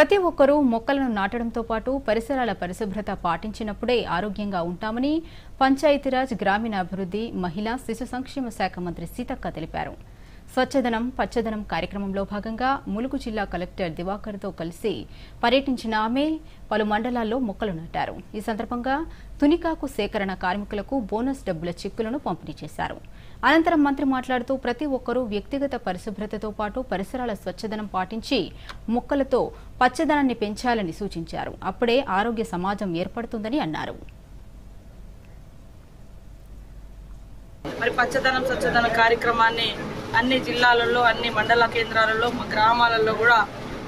ప్రతి ఒక్కరూ మొక్కలను నాటడంతో పాటు పరిసరాల పరిశుభ్రత పాటించినప్పుడే ఆరోగ్యంగా ఉంటామని పంచాయతీరాజ్ గ్రామీణాభివృద్ధి మహిళా శిశు సంక్షేమ శాఖ మంత్రి సీతక్క తెలిపారు. స్వచ్ఛదనం పచ్చదనం కార్యక్రమంలో భాగంగా ములుగు జిల్లా కలెక్టర్ దివాకర్తో కలిసి పర్యటించిన ఆమె పలు మండలాల్లో మొక్కలు నాటారు. ఈ సందర్భంగా తునికాకు సేకరణ కార్మికులకు బోనస్ డబ్బుల చెక్కులను పంపిణీ చేశారు. అనంతరం మంత్రి మాట్లాడుతూ ప్రతి ఒక్కరూ వ్యక్తిగత పరిశుభ్రతతో పాటు పరిసరాల స్వచ్ఛదనం పాటించి మొక్కలతో పచ్చదనాన్ని పెంచాలని సూచించారు. అప్పుడే ఆరోగ్య సమాజం ఏర్పడుతుందని అన్నారు. మరి పచ్చదనం స్వచ్ఛదనం కార్యక్రమాన్ని అన్ని జిల్లాలలో అన్ని మండల కేంద్రాలలో మా గ్రామాలలో కూడా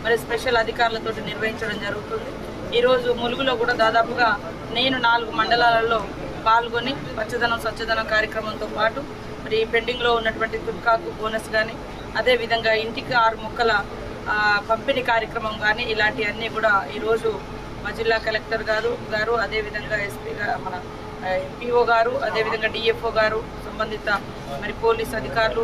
మరి స్పెషల్ అధికారులతో నిర్వహించడం జరుగుతుంది. ఈరోజు ములుగులో కూడా దాదాపుగా నేను నాలుగు మండలాలలో పాల్గొని పచ్చదనం స్వచ్ఛదనం కార్యక్రమంతో పాటు మరి పెండింగ్లో ఉన్నటువంటి తుర్కాకు బోనస్ కానీ అదేవిధంగా ఇంటికి ఆరు మొక్కల పంపిణీ కార్యక్రమం కానీ ఇలాంటివన్నీ కూడా ఈరోజు మా జిల్లా కలెక్టర్ గారు గారు అదేవిధంగా ఎస్పీ గారు మన పిఓ గారు అదేవిధంగా డిఎఫ్ఓ గారు సంబంధిత మరి పోలీస్ అధికారులు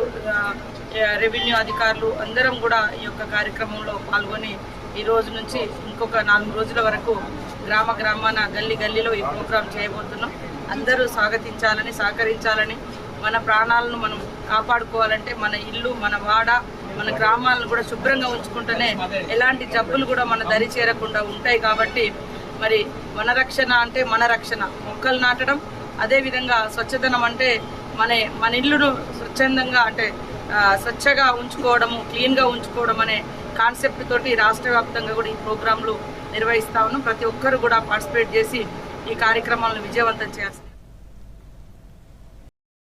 రెవెన్యూ అధికారులు అందరం కూడా ఈ యొక్క కార్యక్రమంలో పాల్గొని ఈ రోజు నుంచి ఇంకొక నాలుగు రోజుల వరకు గ్రామ గ్రామాన గల్లీ గల్లీలో ఈ ప్రోగ్రాం చేయబోతున్నాం. అందరూ స్వాగతించాలని సహకరించాలని మన ప్రాణాలను మనం కాపాడుకోవాలంటే మన ఇల్లు మన వాడ మన గ్రామాలను కూడా శుభ్రంగా ఉంచుకుంటేనే ఎలాంటి జబ్బులు కూడా మన దరి చేరకుండా ఉంటాయి కాబట్టి మరి వనరక్షణ అంటే మన రక్షణ మొక్కలు నాటడం అదేవిధంగా స్వచ్ఛతనం అంటే మన మన ఇల్లును స్వచ్ఛందంగా అంటే స్వచ్ఛగా ఉంచుకోవడము క్లీన్గా ఉంచుకోవడం అనే కాన్సెప్ట్ తోటి రాష్ట్ర వ్యాప్తంగా కూడా ఈ ప్రోగ్రాంలు నిర్వహిస్తా ఉన్నాం. ప్రతి ఒక్కరు కూడా పార్టిసిపేట్ చేసి ఈ కార్యక్రమాలను విజయవంతం చేస్తారు